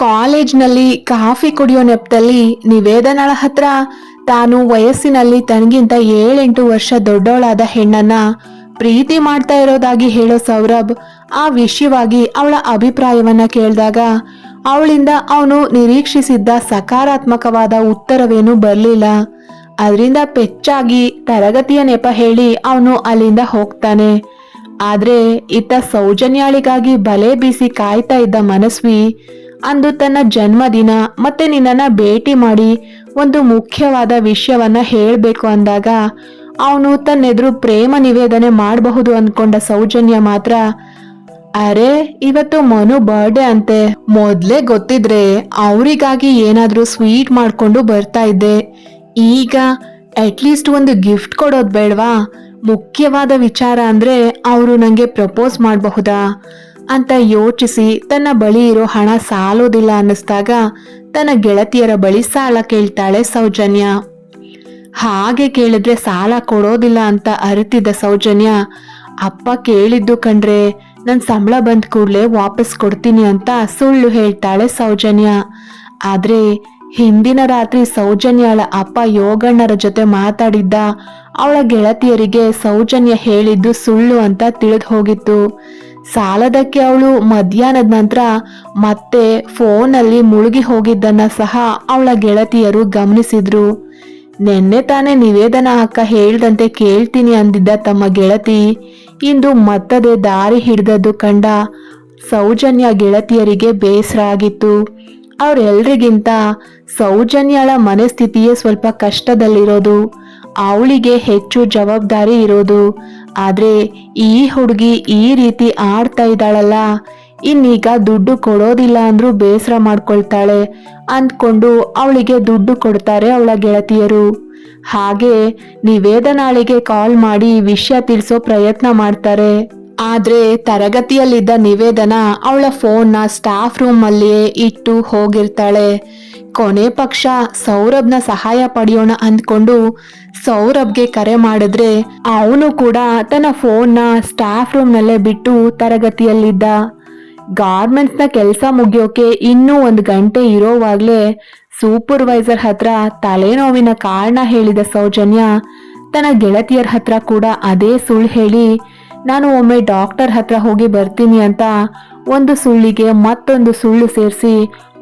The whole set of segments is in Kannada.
ಕಾಲೇಜ್ನಲ್ಲಿ ಕಾಫಿ ಕುಡಿಯೋ ನೆಪದಲ್ಲಿ ನಿವೇದನಳ ಹತ್ರ ತಾನು ವಯಸ್ಸಿನಲ್ಲಿ ತನಗಿಂತ ಏಳೆಂಟು ವರ್ಷ ದೊಡ್ಡವಳಾದ ಹೆಣ್ಣನ್ನ ಪ್ರೀತಿ ಮಾಡ್ತಾ ಇರೋದಾಗಿ ಹೇಳೋ ಸೌರಭ್ ಆ ವಿಷಯವಾಗಿ ಅವಳ ಅಭಿಪ್ರಾಯವನ್ನ ಕೇಳಿದಾಗ ಅವಳಿಂದ ಅವನು ನಿರೀಕ್ಷಿಸಿದ್ದ ಸಕಾರಾತ್ಮಕವಾದ ಉತ್ತರವೇನೂ ಬರಲಿಲ್ಲ. ಅದರಿಂದ ಪೆಚ್ಚಾಗಿ ತರಗತಿಯ ನೆಪ ಹೇಳಿ ಅವನು ಅಲ್ಲಿಂದ ಹೋಗ್ತಾನೆ. ಆದರೆ ಇತ್ತ ಸೌಜನ್ಯಾಳಿಗಾಗಿ ಬಲೆ ಬೀಸಿ ಕಾಯ್ತಾ ಇದ್ದ ಮನಸ್ವಿ ಅಂದು ತನ್ನ ಜನ್ಮದಿನ ಮತ್ತೆ ನಿನ್ನನ್ನು ಭೇಟಿ ಮಾಡಿ ಒಂದು ಮುಖ್ಯವಾದ ವಿಷಯವನ್ನ ಹೇಳಬೇಕು ಅಂದಾಗ, ಅವನು ತನ್ನೆದುರು ಪ್ರೇಮ ನಿವೇದನೆ ಮಾಡಬಹುದು ಅಂದ್ಕೊಂಡ ಸೌಜನ್ಯ ಮಾತ್ರ, ಅರೆ, ಇವತ್ತು ಮನು ಬರ್ಡೇ ಅಂತೆ. ಮೊದ್ಲೇ ಗೊತ್ತಿದ್ರೆ ಅವರಿಗಾಗಿ ಏನಾದ್ರೂ ಸ್ವೀಟ್ ಮಾಡ್ಕೊಂಡು ಬರ್ತಾ ಇದ್ದೆ. ಈಗ ಅಟ್ಲೀಸ್ಟ್ ಒಂದು ಗಿಫ್ಟ್ ಕೊಡೋದ್ ಬೇಡವಾ? ಮುಖ್ಯವಾದ ವಿಚಾರ ಅಂದ್ರೆ ಅವರು ನನಗೆ ಪ್ರಪೋಸ್ ಮಾಡಬಹುದಾ? ಅಂತ ಯೋಚಿಸಿ ತನ್ನ ಬಳಿ ಇರೋ ಹಣ ಸಾಲೋದಿಲ್ಲ ಅನ್ನಿಸ್ದಾಗ ತನ್ನ ಗೆಳತಿಯರ ಬಳಿ ಸಾಲ ಕೇಳ್ತಾಳೆ ಸೌಜನ್ಯ. ಹಾಗೆ ಕೇಳಿದ್ರೆ ಸಾಲ ಕೊಡೋದಿಲ್ಲ ಅಂತ ಅರಿತಿದ್ದ ಸೌಜನ್ಯ, ಅಪ್ಪ ಕೇಳಿದ್ದು ಕಂಡ್ರೆ ನನ್ನ ಸಂಬಳ ಬಂದ ಕೂಡಲೇ ವಾಪಸ್ ಕೊಡ್ತೀನಿ ಅಂತ ಸುಳ್ಳು ಹೇಳ್ತಾಳೆ ಸೌಜನ್ಯ. ಆದ್ರೆ ಹಿಂದಿನ ರಾತ್ರಿ ಸೌಜನ್ಯಳ ಅಪ್ಪ ಯೋಗಣ್ಣರ ಜೊತೆ ಮಾತಾಡಿದ್ದ ಅವಳ ಗೆಳತಿಯರಿಗೆ ಸೌಜನ್ಯ ಹೇಳಿದ್ದು ಸುಳ್ಳು ಅಂತ ತಿಳಿದು ಹೋಗಿತ್ತು ಸಾಲದಕ್ಕೆ ಅವಳು ಮಧ್ಯಾಹ್ನದ ನಂತರ ಮತ್ತೆ ಫೋನಲ್ಲಿ ಮುಳುಗಿ ಹೋಗಿದ್ದನ್ನ ಸಹ ಅವಳ ಗೆಳತಿಯರು ಗಮನಿಸಿದ್ರು. ನೆನ್ನೆ ತಾನೇ ನಿವೇದನ ಅಕ್ಕ ಹೇಳ್ದಂತೆ ಕೇಳ್ತೀನಿ ಅಂದಿದ್ದ ತಮ್ಮ ಗೆಳತಿ. ಇಂದು ಮತ್ತದೇ ದಾರಿ ಹಿಡಿದದ್ದು ಕಂಡ ಸೌಜನ್ಯ ಗೆಳತಿಯರಿಗೆ ಬೇಸರ ಆಗಿತ್ತು. ಅವರೆಲ್ರಿಗಿಂತ ಸೌಜನ್ಯಳ ಮನಸ್ಥಿತಿಯೇ ಸ್ವಲ್ಪ ಕಷ್ಟದಲ್ಲಿರೋದು. ಅವಳಿಗೆ ಹೆಚ್ಚು ಜವಾಬ್ದಾರಿ ಇರೋದು. ಆದ್ರೆ ಈ ಹುಡುಗಿ ಈ ರೀತಿ ಆಡ್ತಾ ಇದ್ದಾಳಲ್ಲ. ಇನ್ನೀಗ ದುಡ್ಡು ಕೊಡೋದಿಲ್ಲ ಅಂದ್ರೂ ಬೇಸರ ಮಾಡ್ಕೊಳ್ತಾಳೆ ಅಂದ್ಕೊಂಡು ಅವಳಿಗೆ ದುಡ್ಡು ಕೊಡ್ತಾರೆ ಅವಳ ಗೆಳತಿಯರು. ಹಾಗೆ ನಿವೇದನಾಳಿಗೆ ಕಾಲ್ ಮಾಡಿ ವಿಷಯ ತಿಳಿಸೋ ಪ್ರಯತ್ನ ಮಾಡ್ತಾರೆ. ಆದ್ರೆ ತರಗತಿಯಲ್ಲಿದ್ದ ನಿವೇದನ ಅವಳ ಫೋನ್ನ ಸ್ಟಾಫ್ ರೂಮ್ ಅಲ್ಲಿಯೇ ಇಟ್ಟು ಹೋಗಿರ್ತಾಳೆ. ಕೊನೆ ಪಕ್ಷ ಸೌರಭ್ನ ಸಹಾಯ ಪಡೆಯೋಣ ಅಂದ್ಕೊಂಡು ಸೌರಭ್ಗೆ ಕರೆ ಮಾಡಿದ್ರೆ ಅವನು ಕೂಡ ತನ್ನ ಫೋನ್ನ ಸ್ಟಾಫ್ ರೂಮ್ನಲ್ಲೇ ಬಿಟ್ಟು ತರಗತಿಯಲ್ಲಿದ್ದ. ಗಾರ್ಮೆಂಟ್ಸ್ನ ಕೆಲಸ ಮುಗಿಯೋಕೆ ಇನ್ನೂ ಒಂದು ಗಂಟೆ ಇರೋವಾಗ್ಲೇ ಸೂಪರ್ವೈಸರ್ ಹತ್ರ ತಲೆನೋವಿನ ಕಾರಣ ಹೇಳಿದ ಸೌಜನ್ಯ ತನ್ನ ಗೆಳತಿಯರ ಹತ್ರ ಕೂಡ ಅದೇ ಸುಳ್ಳು ಹೇಳಿ, ನಾನು ಒಮ್ಮೆ ಡಾಕ್ಟರ್ ಹತ್ರ ಹೋಗಿ ಬರ್ತೀನಿ ಅಂತ ಒಂದು ಸುಳ್ಳಿಗೆ ಮತ್ತೊಂದು ಸುಳ್ಳು ಸೇರಿಸಿ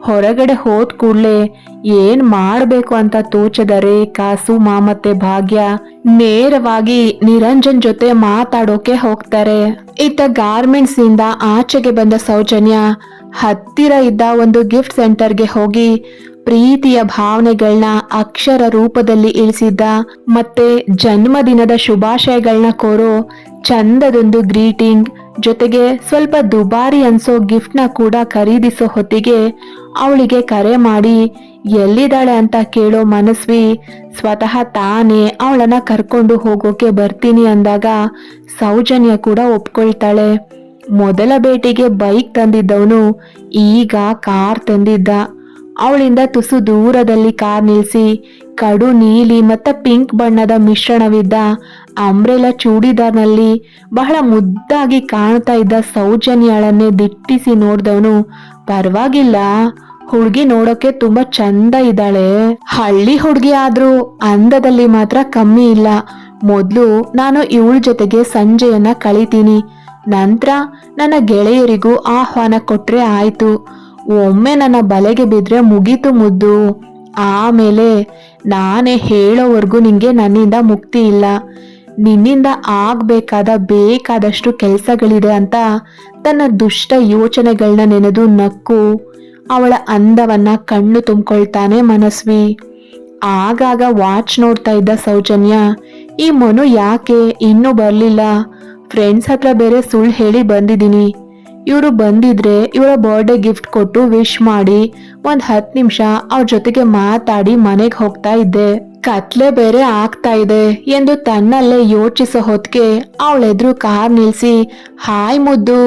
ಹೊರಗಡೆ ಹೋದ ಕೂಡಲೇ ಏನ್ ಮಾಡಬೇಕು ಅಂತ ತೋಚದ ರೇಖಾ, ಸುಮಾ ಭಾಗ್ಯ. ನೇರವಾಗಿ ನಿರಂಜನ್ ಜೊತೆ ಮಾತಾಡೋಕೆ ಹೋಗ್ತಾರೆ. ಇತ್ತ ಗಾರ್ಮೆಂಟ್ಸ್ ಇಂದ ಆಚೆಗೆ ಬಂದ ಸೌಜನ್ಯ ಹತ್ತಿರ ಇದ್ದ ಒಂದು ಗಿಫ್ಟ್ ಸೆಂಟರ್ಗೆ ಹೋಗಿ ಪ್ರೀತಿಯ ಭಾವನೆಗಳನ್ನ ಅಕ್ಷರ ರೂಪದಲ್ಲಿ ಇಳಿಸಿದ್ದ ಮತ್ತೆ ಜನ್ಮದಿನದ ಶುಭಾಶಯಗಳನ್ನ ಕೋರೋ ಚಂದದೊಂದು ಗ್ರೀಟಿಂಗ್ ಜೊತೆಗೆ ಸ್ವಲ್ಪ ದುಬಾರಿ ಅನ್ಸೋ ಗಿಫ್ಟ್ನ ಕೂಡ ಖರೀದಿಸೋ ಹೊತ್ತಿಗೆ ಅವಳಿಗೆ ಕರೆ ಮಾಡಿ, ಎಲ್ಲಿದ್ದಾಳೆ ಅಂತ ಕೇಳೋ ಮನಸ್ವಿ, ಸ್ವತಃ ತಾನೇ ಅವಳನ್ನ ಕರ್ಕೊಂಡು ಹೋಗೋಕೆ ಬರ್ತೀನಿ ಅಂದಾಗ ಸೌಜನ್ಯ ಕೂಡ ಒಪ್ಕೊಳ್ತಾಳೆ. ಮೊದಲ ಭೇಟಿಗೆ ಬೈಕ್ ತಂದಿದ್ದವನು ಈಗ ಕಾರ್ ತಂದಿದ್ದ. ಅವಳಿಂದ ತುಸು ದೂರದಲ್ಲಿ ಕಾರ್ ನಿಲ್ಲಿಸಿ ಕಡು ನೀಲಿ ಮತ್ತು ಪಿಂಕ್ ಬಣ್ಣದ ಮಿಶ್ರಣವಿದ್ದ ಅಂಬ್ರೆಲಾ ಚೂಡಿದಾರ್ನಲ್ಲಿ ಬಹಳ ಮುದ್ದಾಗಿ ಕಾಣ್ತಾ ಇದ್ದ ಸೌಜನ್ಯಳನ್ನೇ ದಿಟ್ಟಿಸಿ ನೋಡ್ದವನು, ಪರವಾಗಿಲ್ಲ, ಹುಡುಗಿ ನೋಡೋಕೆ ತುಂಬಾ ಚಂದ ಇದ್ದಾಳೆ. ಹಳ್ಳಿ ಹುಡುಗಿ ಆದ್ರೂ ಅಂದದಲ್ಲಿ ಮಾತ್ರ ಕಮ್ಮಿ ಇಲ್ಲ. ಮೊದಲು ನಾನು ಇವಳ ಜೊತೆಗೆ ಸಂಜೆಯನ್ನ ಕಳಿತೀನಿ. ನಂತರ ನನ್ನ ಗೆಳೆಯರಿಗೂ ಆಹ್ವಾನ ಕೊಟ್ರೆ ಆಯ್ತು. ಒಮ್ಮೆ ನನ್ನ ಬಲೆಗೆ ಬಿದ್ರೆ ಮುಗೀತು ಮುದ್ದು. ಆಮೇಲೆ ನಾನೇ ಹೇಳೋವರೆಗೂ ನಿಂಗೆ ನನ್ನಿಂದ ಮುಕ್ತಿ ಇಲ್ಲ. ನಿನ್ನಿಂದ ಆಗಬೇಕಾದ ಬೇಕಾದಷ್ಟು ಕೆಲಸಗಳಿದೆ ಅಂತ ತನ್ನ ದುಷ್ಟ ಯೋಚನೆಗಳನ್ನ ನೆನೆದು ನಕ್ಕು. ಅವಳ ಅಂದವನ್ನ ಕಣ್ಣು ತುಂಬಿಕೊಳ್ತಾನೆ ಮನಸ್ವಿ. ಆಗಾಗ ವಾಚ್ ನೋಡ್ತಾ ಇದ್ದ ಸೌಜನ್ಯ, ಈ ಮನು ಯಾಕೆ? ಇನ್ನೂ ಬರಲಿಲ್ಲ. ಫ್ರೆಂಡ್ಸ್ ಹತ್ರ ಬೇರೆ ಸುಳ್ಳು ಹೇಳಿ ಬಂದಿದ್ದೀನಿ. ಇವರು ಬಂದಿದ್ರೆ ಇವರ ಬರ್ಡೇ ಗಿಫ್ಟ್ ಕೊಟ್ಟು ವಿಶ್ ಮಾಡಿ ಒಂದು ಹತ್ತು ನಿಮಿಷ ಅವ್ರ ಜೊತೆಗೆ ಮಾತಾಡಿ ಮನೆಗೆ ಹೋಗ್ತಾ ಇದ್ದೆ. ಕತ್ಲೆ ಬೇರೆ ಆಗ್ತಾ ಇದೆ ಎಂದು ತನ್ನಲ್ಲೇ ಯೋಚಿಸೋ ಹೊತ್ತಿಗೆ ಅವಳೆದ್ರು ಕಾರ್ ನಿಲ್ಸಿ, ಹಾಯ್ ಮುದ್ದು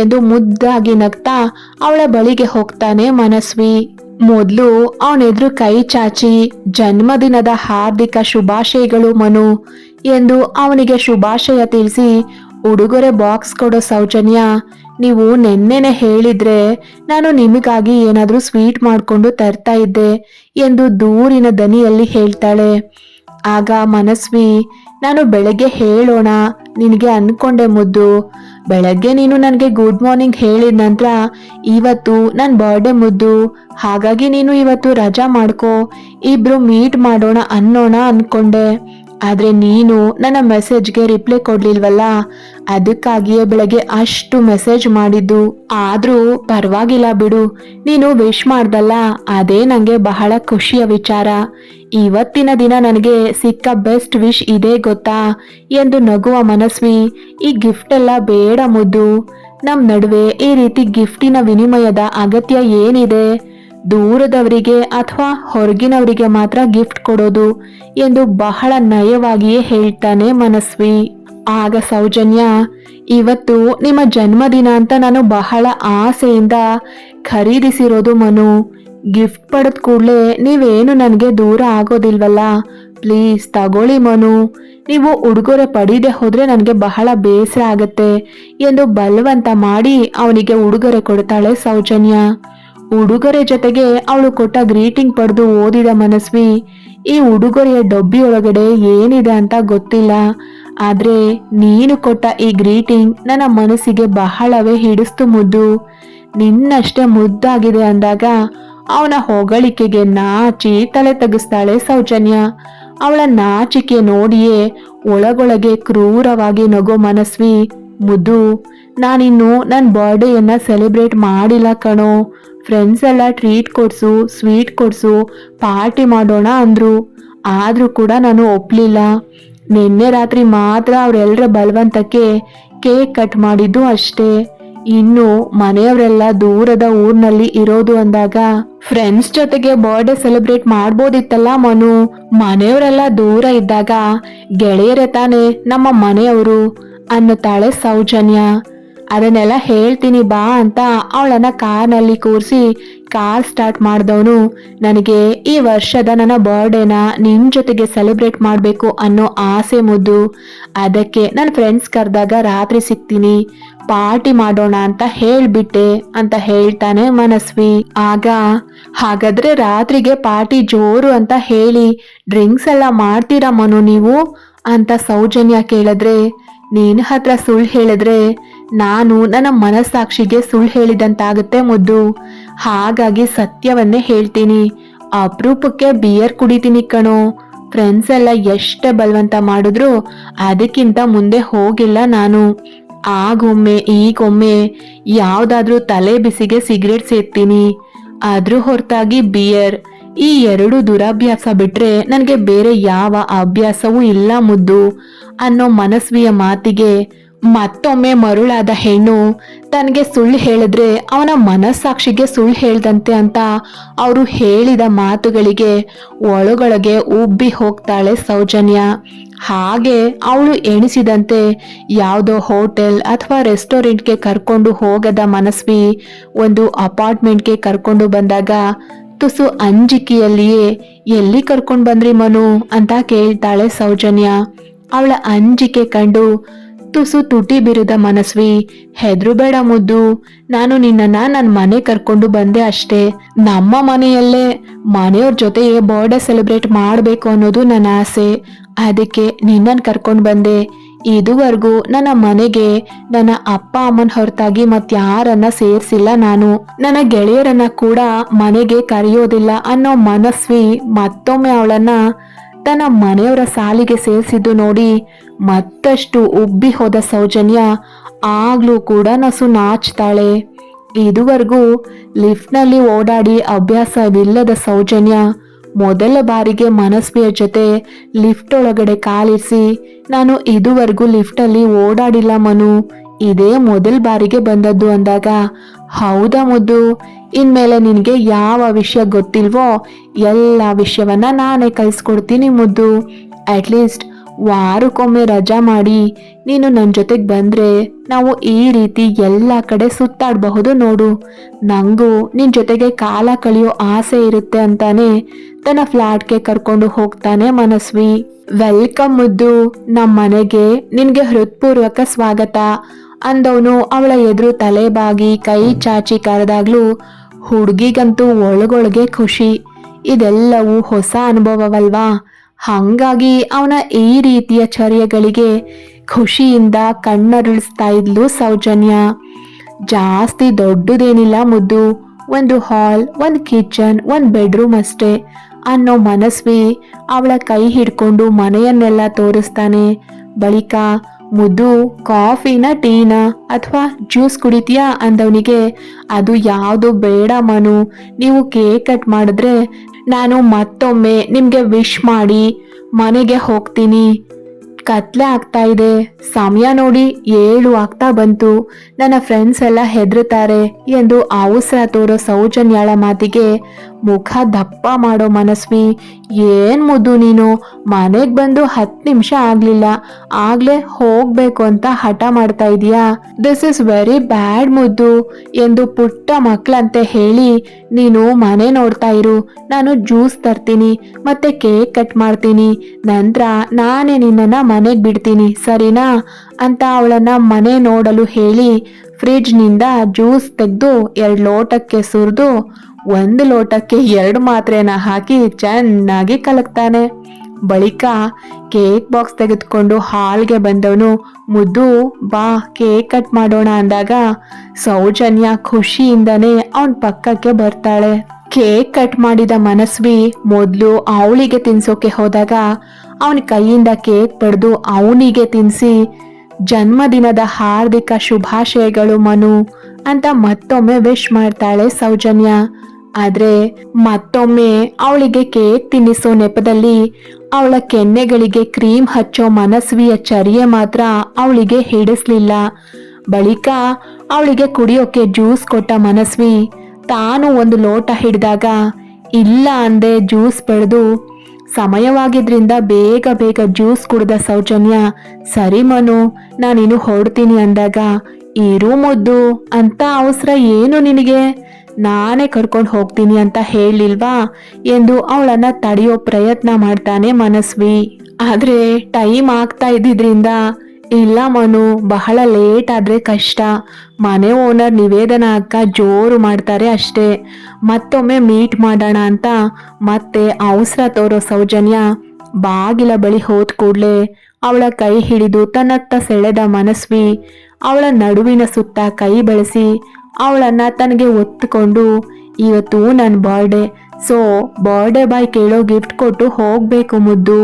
ಎಂದು ಮುದ್ದಾಗಿ ನಗ್ತಾ ಅವಳ ಬಳಿಗೆ ಹೋಗ್ತಾನೆ ಮನಸ್ವಿ. ಮೊದ್ಲು ಅವನೆದ್ರು ಕೈ ಚಾಚಿ, ಜನ್ಮದಿನದ ಹಾರ್ದಿಕ ಶುಭಾಶಯಗಳು ಮನು ಎಂದು ಅವನಿಗೆ ಶುಭಾಶಯ ತಿಳಿಸಿ, ಉಡುಗೊರೆ ಬಾಕ್ಸ್ ಕೊಡೋ ಸೌಜನ್ಯ ನೀವು ನೆನ್ನೆನೆ ಹೇಳಿದ್ರೆ ನಾನು ನಿಮಗಾಗಿ ಏನಾದರೂ ಸ್ವೀಟ್ ಮಾಡಿಕೊಂಡು ತರ್ತಾ ಇದ್ದೆ ಎಂದು ದೂರಿನ ದನಿಯಲ್ಲಿ ಹೇಳ್ತಾಳೆ. ಆಗ ಮನಸ್ವಿ, ನಾನು ಬೆಳಗ್ಗೆ ಹೇಳೋಣ, ನಿನಗೆ ಅನ್ಕೊಂಡೆ ಮುದ್ದು. ಬೆಳಗ್ಗೆ ನೀನು ನನಗೆ ಗುಡ್ ಮಾರ್ನಿಂಗ್ ಹೇಳಿದ ನಂತರ ಇವತ್ತು ನನ್ನ ಬರ್ಡೇ ಮುದ್ದು. ಹಾಗಾಗಿ ನೀನು ಇವತ್ತು ರಜಾ ಮಾಡ್ಕೋ, ಇಬ್ರು ಮೀಟ್ ಮಾಡೋಣ ಅನ್ನೋಣ ಅನ್ಕೊಂಡೆ. ಆದ್ರೆ ನೀನು ನನ್ನ ಮೆಸೇಜ್ಗೆ ರಿಪ್ಲೈ ಕೊಡ್ಲಿಲ್ವಲ್ಲ? ಅದಕ್ಕಾಗಿಯೇ ಬೆಳಗ್ಗೆ ಅಷ್ಟು ಮೆಸೇಜ್ ಮಾಡಿದ್ದು. ಆದರೂ ಪರವಾಗಿಲ್ಲ ಬಿಡು. ನೀನು ವಿಶ್ ಮಾಡ್ದಲ್ಲ? ಅದೇ ನನಗೆ ಬಹಳ ಖುಷಿಯ ವಿಚಾರ. ಇವತ್ತಿನ ದಿನ ನನಗೆ ಸಿಕ್ಕ ಬೆಸ್ಟ್ ವಿಶ್ ಇದೇ ಗೊತ್ತಾ? ಎಂದು ನಗುವ ಮನಸ್ವಿ. ಈ ಗಿಫ್ಟ್ ಎಲ್ಲ ಬೇಡ ಮುದ್ದು. ನಮ್ಮ ನಡುವೆ ಈ ರೀತಿ ಗಿಫ್ಟಿನ ವಿನಿಮಯದ ಅಗತ್ಯ ಏನಿದೆ? ದೂರದವರಿಗೆ ಅಥವಾ ಹೊರಗಿನವರಿಗೆ ಮಾತ್ರ ಗಿಫ್ಟ್ ಕೊಡೋದು ಎಂದು ಬಹಳ ನಯವಾಗಿಯೇ ಹೇಳ್ತಾನೆ ಮನಸ್ವಿ. ಆಗ ಸೌಜನ್ಯ, ಇವತ್ತು ನಿಮ್ಮ ಜನ್ಮದಿನ ಅಂತ ನಾನು ಬಹಳ ಆಸೆಯಿಂದ ಖರೀದಿಸಿರೋದು ಮನು. ಗಿಫ್ಟ್ ಪಡೆದ ಕೂಡಲೇ ನೀವೇನು ನನಗೆ ದೂರ ಆಗೋದಿಲ್ವಲ್ಲ? ಪ್ಲೀಸ್ ತಗೊಳ್ಳಿ ಮನು. ನೀವು ಉಡುಗೊರೆ ಪಡೀದೆ ಹೋದರೆ ನನಗೆ ಬಹಳ ಬೇಸರ ಆಗತ್ತೆ ಎಂದು ಬಲವಂತ ಮಾಡಿ ಅವನಿಗೆ ಉಡುಗೊರೆ ಕೊಡ್ತಾಳೆ ಸೌಜನ್ಯ. ಉಡುಗೊರೆ ಜೊತೆಗೆ ಅವಳು ಕೊಟ್ಟ ಗ್ರೀಟಿಂಗ್ ಪಡೆದು ಓದಿದ ಮನಸ್ವಿ, ಈ ಉಡುಗೊರೆಯ ಡಬ್ಬಿಯೊಳಗಡೆ ಏನಿದೆ ಅಂತ ಗೊತ್ತಿಲ್ಲ. ಆದ್ರೆ ನೀನು ಕೊಟ್ಟ ಈ ಗ್ರೀಟಿಂಗ್ ನನ್ನ ಮನಸ್ಸಿಗೆ ಬಹಳವೇ ಹಿಡಿಸ್ತು ಮುದ್ದು. ನಿನ್ನಷ್ಟೇ ಮುದ್ದಾಗಿದೆ ಅಂದಾಗ ಅವನ ಹೊಗಳಿಕೆಗೆ ನಾಚಿ ತಲೆ ತಗ್ಗಿಸ್ತಾಳೆ ಸೌಜನ್ಯ. ಅವಳ ನಾಚಿಕೆ ನೋಡಿಯೇ ಒಳಗೊಳಗೆ ಕ್ರೂರವಾಗಿ ನಗೋ ಮನಸ್ವಿ, ಮುದ್ದು ನಾನಿನ್ನು ನನ್ನ ಬರ್ಡೇಯನ್ನು ಸೆಲೆಬ್ರೇಟ್ ಮಾಡಿಲ್ಲ ಕಣೋ. ಫ್ರೆಂಡ್ಸ್ ಎಲ್ಲ ಟ್ರೀಟ್ ಕೊಡಿಸು ಸ್ವೀಟ್ ಕೊಡಿಸು ಪಾರ್ಟಿ ಮಾಡೋಣ ಅಂದರು. ಆದರೂ ಕೂಡ ನಾನು ಒಪ್ಪಲಿಲ್ಲ ನಿನ್ನೆ ರಾತ್ರಿ ಮಾತ್ರ ಅವರೆಲ್ಲರ ಬಲವಂತಕ್ಕೆ ಕೇಕ್ ಕಟ್ ಮಾಡಿದ್ದು ಅಷ್ಟೇ. ಇನ್ನು ಮನೆಯವರೆಲ್ಲ ದೂರದ ಊರಿನಲ್ಲಿ ಇರೋದು ಅಂದಾಗ ಫ್ರೆಂಡ್ಸ್ ಜೊತೆಗೆ ಬರ್ಡೇ ಸೆಲೆಬ್ರೇಟ್ ಮಾಡ್ಬೋದಿತ್ತಲ್ಲ ಮನು. ಮನೆಯವರೆಲ್ಲ ದೂರ ಇದ್ದಾಗ ಗೆಳೆಯರೇ ತಾನೇ ನಮ್ಮ ಮನೆಯವರು ಅನ್ನುತ್ತಾಳೆ ಸೌಜನ್ಯ. ಅದನ್ನೆಲ್ಲ ಹೇಳ್ತೀನಿ ಬಾ ಅಂತ ಅವಳನ್ನ ಕಾರ್ನಲ್ಲಿ ಕೂರಿಸಿ ಕಾರ್ ಸ್ಟಾರ್ಟ್ ಮಾಡಿದವನು, ನನಗೆ ಈ ವರ್ಷದ ನನ್ನ ಬರ್ಡೇನ ನಿನ್ನ ಜೊತೆಗೆ ಸೆಲೆಬ್ರೇಟ್ ಮಾಡಬೇಕು ಅನ್ನೋ ಆಸೆ ಮುದ್ದು. ಅದಕ್ಕೆ ನನ್ನ ಫ್ರೆಂಡ್ಸ್ ಕರೆದಾಗ ರಾತ್ರಿ ಸಿಗ್ತೀನಿ, ಪಾರ್ಟಿ ಮಾಡೋಣ ಅಂತ ಹೇಳ್ಬಿಟ್ಟೆ ಅಂತ ಹೇಳ್ತಾನೆ ಮನಸ್ವಿ. ಆಗ ಹಾಗಾದ್ರೆ ರಾತ್ರಿಗೆ ಪಾರ್ಟಿ ಜೋರು ಅಂತ ಹೇಳಿ, ಡ್ರಿಂಕ್ಸ್ ಎಲ್ಲ ಮಾಡ್ತೀರಾ ಮನು ನೀವು? ಅಂತ ಸೌಜನ್ಯ ಕೇಳಿದ್ರೆ, ನೀನ್ ಹತ್ರ ಸುಳ್ಳು ಹೇಳಿದ್ರೆ ನಾನು ನನ್ನ ಮನಸ್ಸಾಕ್ಷಿಗೆ ಸುಳ್ಳು ಹೇಳಿದಂತಾಗುತ್ತೆ ಮುದ್ದು. ಹಾಗಾಗಿ ಸತ್ಯವನ್ನೇ ಹೇಳ್ತೀನಿ. ಅಪರೂಪಕ್ಕೆ ಬಿಯರ್ ಕುಡಿತೀನಿ ಕಣೋ. ಫ್ರೆಂಡ್ಸ್ ಎಲ್ಲ ಎಷ್ಟೇ ಬಲವಂತ ಮಾಡಿದ್ರು ಅದಕ್ಕಿಂತ ಮುಂದೆ ಹೋಗಿಲ್ಲ ನಾನು. ಆಗೊಮ್ಮೆ, ಈಗೊಮ್ಮೆ ಯಾವುದಾದ್ರೂ ತಲೆ ಬಿಸಿಗೆ ಸಿಗರೇಟ್ ಸೇರ್ತೀನಿ ಅದ್ರ ಹೊರತಾಗಿ ಬಿಯರ್. ಈ ಎರಡು ದುರಾಭ್ಯಾಸ ಬಿಟ್ರೆ ನನಗೆ ಬೇರೆ ಯಾವ ಅಭ್ಯಾಸವೂ ಇಲ್ಲ ಮುದ್ದು. ಅನ್ನೋ ಮನಸ್ವಿಯ ಮಾತಿಗೆ ಮತ್ತೊಮ್ಮೆ ಮರುಳಾದ ಹೆಣ್ಣು, ತನಗೆ ಸುಳ್ಳು ಹೇಳಿದ್ರೆ ಅವನ ಮನಸ್ಸಾಕ್ಷಿಗೆ ಸುಳ್ಳು ಹೇಳ್ದಂತೆ ಅಂತ ಅವರು ಹೇಳಿದ ಮಾತುಗಳಿಗೆ ಒಳಗೊಳಗೆ ಉಬ್ಬಿ ಹೋಗ್ತಾಳೆ ಸೌಜನ್ಯ. ಹಾಗೆ ಅವಳು ಎಣಿಸಿದಂತೆ ಯಾವುದೋ ಹೋಟೆಲ್ ಅಥವಾ ರೆಸ್ಟೋರೆಂಟ್ಗೆ ಕರ್ಕೊಂಡು ಹೋಗದ ಮನಸ್ವಿ ಒಂದು ಅಪಾರ್ಟ್ಮೆಂಟ್ಗೆ ಕರ್ಕೊಂಡು ಬಂದಾಗ, ತುಸು ಅಂಜಿಕೆಯಲ್ಲಿಯೇ, ಎಲ್ಲಿ ಕರ್ಕೊಂಡು ಬಂದ್ರಿ ಮನು? ಅಂತ ಕೇಳ್ತಾಳೆ ಸೌಜನ್ಯ. ಅವಳ ಅಂಜಿಕೆ ಕಂಡು ತುಸು ತುಟಿ ಬಿರಿದ ಮನಸ್ವಿ, ಹೆದ್ರು ಬೇಡ ಮುದ್ದು. ನಾನು ನಿನ್ನನ್ನ ನನ್ನ ಮನೆ ಕರ್ಕೊಂಡು ಬಂದೆ ಅಷ್ಟೇ. ನಮ್ಮ ಮನೆಯಲ್ಲೇ ಮನೆಯವ್ರ ಜೊತೆ ಬರ್ಡೇ ಸೆಲೆಬ್ರೇಟ್ ಮಾಡಬೇಕು ಅನ್ನೋದು ನನ್ನ ಆಸೆ. ಅದಕ್ಕೆ ನಿನ್ನನ್ನು ಕರ್ಕೊಂಡು ಬಂದೆ. ಇದುವರೆಗೂ ನನ್ನ ಮನೆಗೆ ನನ್ನ ಅಪ್ಪ ಅಮ್ಮನ ಹೊರತಾಗಿ ಮತ್ತಾರನ್ನ ಸೇರ್ಸಿಲ್ಲ ನಾನು. ನನ್ನ ಗೆಳೆಯರನ್ನ ಕೂಡ ಮನೆಗೆ ಕರೆಯೋದಿಲ್ಲ ಅನ್ನೋ ಮನಸ್ವಿ ಮತ್ತೊಮ್ಮೆ ಅವಳನ್ನ ತನ್ನ ಮನೆಯವರ ಸಾಲಿಗೆ ಸೇರಿಸಿದ್ದು ನೋಡಿ ಮತ್ತಷ್ಟು ಉಬ್ಬಿ ಹೋದ ಸೌಜನ್ಯ ಆಗ್ಲೂ ಕೂಡ ನಸು ನಾಚ್ತಾಳೆ. ಇದುವರೆಗೂ ಲಿಫ್ಟ್ನಲ್ಲಿ ಓಡಾಡಿ ಅಭ್ಯಾಸವಿಲ್ಲದ ಸೌಜನ್ಯ ಮೊದಲ ಬಾರಿಗೆ ಮನಸ್ವಿಯ ಜೊತೆ ಲಿಫ್ಟ್ ಒಳಗಡೆ ಕಾಲಿರಿಸಿ, ನಾನು ಇದುವರೆಗೂ ಲಿಫ್ಟಲ್ಲಿ ಓಡಾಡಿಲ್ಲ ಮನು, ಇದೇ ಮೊದಲ ಬಾರಿಗೆ ಬಂದದ್ದು ಅಂದಾಗ ಹೌದಾ ಮುದ್ದು? ಇನ್ಮೇಲೆ ನಿನಗೆ ಯಾವ ವಿಷಯ ಗೊತ್ತಿಲ್ವೋ ಎಲ್ಲ ವಿಷಯವನ್ನ ನಾನೇ ಕಲಿಸ್ಕೊಡ್ತೀನಿ ಮುದ್ದು. ಅಟ್ಲೀಸ್ಟ್ ವಾರಕ್ಕೊಮ್ಮೆ ರಜಾ ಮಾಡಿ ನೀನು ನನ್ನ ಜೊತೆಗೆ ಬಂದರೆ ನಾವು ಈ ರೀತಿ ಎಲ್ಲ ಕಡೆ ಸುತ್ತಾಡಬಹುದು ನೋಡು. ನನಗೂ ನಿನ್ನ ಜೊತೆಗೆ ಕಾಲ ಕಳೆಯೋ ಆಸೆ ಇರುತ್ತೆ ಅಂತಾನೆ ತನ್ನ ಫ್ಲಾಟ್ಗೆ ಕರ್ಕೊಂಡು ಹೋಗ್ತಾನೆ ಮನಸ್ವಿ. ವೆಲ್ಕಮ್ ಮುದ್ದು. ನಮ್ಮ ಮನೆಗೆ ನಿನಗೆ ಹೃತ್ಪೂರ್ವಕ ಸ್ವಾಗತ. ಅಂದವನು ಅವಳ ಎದುರು ತಲೆ ಬಾಗಿ ಕೈ ಚಾಚಿ ಕರೆದಾಗ್ಲೂ ಹುಡುಗಿಗಂತೂ ಒಳಗೊಳಗೆ ಖುಷಿ. ಇದೆಲ್ಲವೂ ಹೊಸ ಅನುಭವವಲ್ವಾ? ಹಂಗಾಗಿ ಅವನ ಈ ರೀತಿಯ ಚರ್ಯಗಳಿಗೆ ಖುಷಿಯಿಂದ ಕಣ್ಣರುಳಿಸ್ತಾ ಇದ್ಲು ಸೌಜನ್ಯ. ಜಾಸ್ತಿ ದೊಡ್ಡದೇನಿಲ್ಲ ಮುದ್ದು. ಒಂದು ಹಾಲ್, ಒಂದು ಕಿಚನ್, ಒಂದು ಬೆಡ್ರೂಮ್ ಅಷ್ಟೇ. ಅನ್ನೋ ಮನಸ್ವಿ ಅವಳ ಕೈ ಹಿಡ್ಕೊಂಡು ಮನೆಯನ್ನೆಲ್ಲ ತೋರಿಸ್ತಾನೆ. ಬಳಿಕ ಮುದ್ದು, ಕಾಫಿನ, ಟೀನ ಅಥವಾ ಜ್ಯೂಸ್ ಕುಡಿತೀಯಾ ಅಂದವನಿಗೆ, ಅದು ಯಾವುದು ಬೇಡ ಮನು. ನೀವು ಕೇಕ್ ಕಟ್ ಮಾಡಿದ್ರೆ ನಾನು ಮತ್ತೊಮ್ಮೆ ನಿಮಗೆ ವಿಶ್ ಮಾಡಿ ಮನೆಗೆ ಹೋಗ್ತೀನಿ. ಕತ್ಲೆ ಆಗ್ತಾ ಇದೆ. ಸಮಯ ನೋಡಿ ಏಳು ಆಗ್ತಾ ಬಂತು. ನನ್ನ ಫ್ರೆಂಡ್ಸ್ ಎಲ್ಲ ಹೆದರುತ್ತಾರೆ ಎಂದು ಅವಸರ ತೋರೋ ಸೌಜನ್ಯಾಳ ಮಾತಿಗೆ ಮುಖ ದಪ್ಪ ಮಾಡೋ ಮನಸ್ವಿ. ಏನ್ ಮುದ್ದು ನೀನು? ಮನೆಗೆ ಬಂದು ಹತ್ತು ನಿಮಿಷ ಆಗ್ಲಿಲ್ಲ. ಆಗ್ಲೇ ಹೋಗ್ಬೇಕು ಅಂತ ಹಠ ಮಾಡ್ತಾ ಇದೀಯಾ ದಿಸ್ ಇಸ್ ವೆರಿ ಬ್ಯಾಡ್ ಮುದ್ದು ಎಂದು ಪುಟ್ಟ ಮಕ್ಕಳಂತೆ ಹೇಳಿ, ನೀನು ಮನೆ ನೋಡ್ತಾ ಇರು. ನಾನು ಜ್ಯೂಸ್ ತರ್ತೀನಿ, ಮತ್ತೆ ಕೇಕ್ ಕಟ್ ಮಾಡ್ತೀನಿ. ನಂತರ ನಾನೇ ನಿನ್ನನ್ನ ಮನೆಗೆ ಬಿಡ್ತೀನಿ, ಸರಿನಾ? ಅಂತ ಅವಳನ್ನ ಮನೆ ನೋಡಲು ಹೇಳಿ ಫ್ರಿಡ್ಜ್ನಿಂದ ಜ್ಯೂಸ್ ತೆಗೆದು ಎರಡು ಲೋಟಕ್ಕೆ ಸುರಿದು, ಒಂದು ಲೋಟಕ್ಕೆ ಎರಡು ಮಾತ್ರೆನ ಹಾಕಿ ಚೆನ್ನಾಗಿ ಕಲಕ್ತಾನೆ ಬಳಿಕ ಕೇಕ್ ಬಾಕ್ಸ್ ತೆಗೆದುಕೊಂಡು ಹಾಲ್ಗೆ ಬಂದವನು, ಮುದ್ದು, ಬಾ, ಕೇಕ್ ಕಟ್ ಮಾಡೋಣ ಅಂದಾಗ ಸೌಜನ್ಯ ಖುಷಿಯಿಂದನೇ ಅವನ ಪಕ್ಕಕ್ಕೆ ಬರ್ತಾಳೆ. ಕೇಕ್ ಕಟ್ ಮಾಡಿದ ಮನಸ್ವಿ ಮೊದಲು ಅವಳಿಗೆ ತಿನ್ಸೋಕೆ ಹೋದಾಗ ಅವನ ಕೈಯಿಂದ ಕೇಕ್ ಪಡೆದು ಅವನಿಗೆ ತಿನ್ನಿಸಿ. ಜನ್ಮದಿನದ ಹಾರ್ದಿಕ ಶುಭಾಶಯಗಳು ಮನು ಅಂತ ಮತ್ತೊಮ್ಮೆ ವಿಶ್ ಮಾಡ್ತಾಳೆ ಸೌಜನ್ಯ. ಆದ್ರೆ ಮತ್ತೊಮ್ಮೆ ಅವಳಿಗೆ ಕೇಕ್ ತಿನ್ನಿಸೋ ನೆಪದಲ್ಲಿ ಅವಳ ಕೆನ್ನೆಗಳಿಗೆ ಕ್ರೀಮ್ ಹಚ್ಚೋ ಮನಸ್ವಿಯ ಚರ್ಯೆ ಮಾತ್ರ ಅವಳಿಗೆ ಹಿಡಿಸ್ಲಿಲ್ಲ. ಬಳಿಕ ಅವಳಿಗೆ ಕುಡಿಯೋಕೆ ಜ್ಯೂಸ್ ಕೊಟ್ಟ ಮನಸ್ವಿ ತಾನು ಒಂದು ಲೋಟ ಹಿಡಿದಾಗ, ಇಲ್ಲ ಅಂದೆ ಜ್ಯೂಸ್ ಬೆಳೆದು ಸಮಯವಾಗಿದ್ರಿಂದ ಬೇಗ ಬೇಗ ಜ್ಯೂಸ್ ಕುಡ್ದ ಸೌಜನ್ಯ, ಸರಿ ಮನು, ನಾನಿನ್ನು ಹೊರಡ್ತೀನಿ ಅಂದಾಗ, ಇರು ಮುದ್ದು, ಅಂತ ಅವಸರ ಏನು ನಿನಗೆ? ನಾನೇ ಕರ್ಕೊಂಡು ಹೋಗ್ತೀನಿ ಅಂತ ಹೇಳಿಲ್ವಾ? ಎಂದು ಅವಳನ್ನ ತಡೆಯೋ ಪ್ರಯತ್ನ ಮಾಡ್ತಾನೆ ಮನಸ್ವಿ. ಆದರೆ ಟೈಮ್ ಆಗ್ತಾ ಇದ್ದಿದ್ರಿಂದ ಇಲ್ಲ ಮನು, ಬಹಳ ಲೇಟ್ ಆದ್ರೆ ಕಷ್ಟ. ಮನೆ ಓನರ್ ನಿವೇದನ ಅಕ್ಕ ಜೋರು ಮಾಡ್ತಾರೆ ಅಷ್ಟೇ. ಮತ್ತೊಮ್ಮೆ ಮೀಟ್ ಮಾಡೋಣ ಅಂತ ಮತ್ತೆ ಅವಸರ ತೋರೋ ಸೌಜನ್ಯ ಬಾಗಿಲ ಬಳಿ ಹೋದ ಕೂಡಲೇ ಅವಳ ಕೈ ಹಿಡಿದು ತನ್ನತ್ತ ಸೆಳೆದ ಮನಸ್ವಿ, ಅವಳ ನಡುವಿನ ಸುತ್ತ ಕೈ ಬಳಸಿ ಅವಳನ್ನ ತನಗೆ ಒತ್ತುಕೊಂಡು ಇವತ್ತು ನನ್ನ ಬರ್ಡೇ ಸೊ ಬರ್ಡೇ ಬಾಯ್ ಕೇಳೋ ಗಿಫ್ಟ್ ಕೊಟ್ಟು ಹೋಗ್ಬೇಕು ಮುದ್ದು.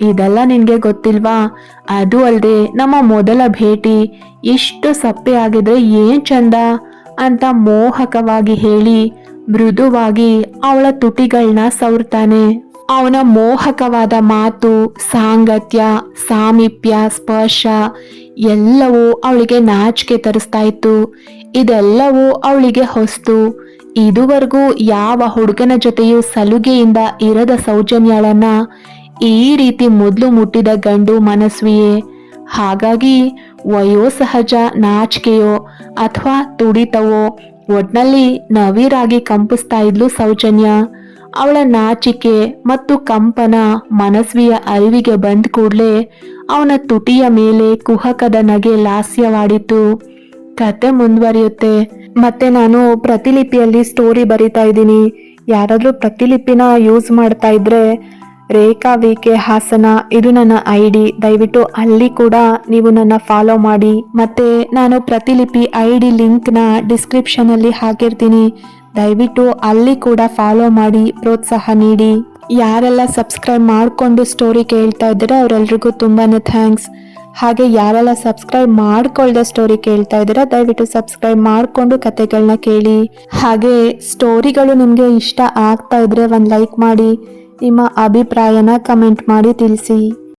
ಇದೆಲ್ಲ ನಿನಗೆ ಗೊತ್ತಿಲ್ವಾ? ಅದು ಅಲ್ಲದೆ ನಮ್ಮ ಮೊದಲ ಭೇಟಿ. ಇಷ್ಟು ಸಪ್ಪೆ ಆಗಿದ್ರೆ ಏನ್ ಚಂದ? ಅಂತ ಮೋಹಕವಾಗಿ ಹೇಳಿ, ಮೃದುವಾಗಿ ಅವಳ ತುಟಿಗಳನ್ನ ಸವರ್ತಾನೆ. ಅವನ ಮೋಹಕವಾದ ಮಾತು, ಸಾಂಗತ್ಯ, ಸಾಮೀಪ್ಯ, ಸ್ಪರ್ಶ, ಎಲ್ಲವೂ ಅವಳಿಗೆ ನಾಚಿಕೆ ತರಿಸ್ತಾ ಇತ್ತು. ಇದೆಲ್ಲವೂ ಅವಳಿಗೆ ಹೊಸ್ತು. ಇದುವರೆಗೂ ಯಾವ ಹುಡುಗನ ಜೊತೆಯೂ ಸಲುಗೆಯಿಂದ ಇರದ ಸೌಜನ್ಯಳನ್ನ ಈ ರೀತಿ ಮೊದಲು ಮುಟ್ಟಿದ ಗಂಡು ಮನಸ್ವಿಯೇ, ಹಾಗಾಗಿ ವಯೋಸಹಜ ನಾಚಿಕೆಯೋ ಅಥವಾ ತುಡಿತವೋ ಒಟ್ನಲ್ಲಿ ನವಿರಾಗಿ ಕಂಪಿಸ್ತಾ ಇದ್ಲು ಸೌಜನ್ಯ. ಅವಳ ನಾಚಿಕೆ ಮತ್ತು ಕಂಪನ ಮನಸ್ವಿಯ ಅರಿವಿಗೆ ಬಂದ ಕೂಡಲೇ ಅವನ ತುಟಿಯ ಮೇಲೆ ಕುಹಕದ ನಗೆ ಲಾಸ್ಯವಾಡಿತು. ಕತೆ ಮುಂದುವರಿಯುತ್ತೆ. ಮತ್ತೆ ನಾನು ಪ್ರತಿಲಿಪಿಯಲ್ಲಿ ಸ್ಟೋರಿ ಬರಿತಾ ಇದ್ದೀನಿ. ಯಾರಾದರೂ ಪ್ರತಿಲಿಪಿನ ಯೂಸ್ ಮಾಡ್ತಾ ಇದ್ರೆ ರೇಖಾ ವಿ ಕೆ ಹಾಸನ, ಇದು ನನ್ನ ಐ ಡಿ ದಯವಿಟ್ಟು ಅಲ್ಲಿ ಕೂಡ ನೀವು ನನ್ನ ಫಾಲೋ ಮಾಡಿ. ಮತ್ತೆ ನಾನು ಪ್ರತಿಲಿಪಿ ಐ ಡಿ ಲಿಂಕ್ನ ಡಿಸ್ಕ್ರಿಪ್ಷನಲ್ಲಿ ಹಾಕಿರ್ತೀನಿ. ದಯವಿಟ್ಟು ಅಲ್ಲಿ ಕೂಡ ಫಾಲೋ ಮಾಡಿ, ಪ್ರೋತ್ಸಾಹ ನೀಡಿ. ಯಾರೆಲ್ಲ ಸಬ್ಸ್ಕ್ರೈಬ್ ಮಾಡಿಕೊಂಡು ಸ್ಟೋರಿ ಕೇಳ್ತಾ ಇದ್ದಾರೆ ಅವರೆಲ್ರಿಗೂ ತುಂಬಾ ಥ್ಯಾಂಕ್ಸ್ ಹಾಗೆ ಯಾರೆಲ್ಲ ಸಬ್ಸ್ಕ್ರೈಬ್ ಮಾಡ್ಕೊಳ್ದೆ ಸ್ಟೋರಿ ಕೇಳ್ತಾ ಇದ್ದೀರಾ ದಯವಿಟ್ಟು ಸಬ್ಸ್ಕ್ರೈಬ್ ಮಾಡಿಕೊಂಡು ಕತೆಗಳನ್ನ ಕೇಳಿ. ಹಾಗೆ ಸ್ಟೋರಿಗಳು ನಿಮಗೆ ಇಷ್ಟ ಆಗ್ತಾ ಇದ್ರೆ ಒಂದು ಲೈಕ್ ಮಾಡಿ. ನಿಮ್ಮ ಅಭಿಪ್ರಾಯನ ಕಮೆಂಟ್ ಮಾಡಿ ತಿಳಿಸಿ.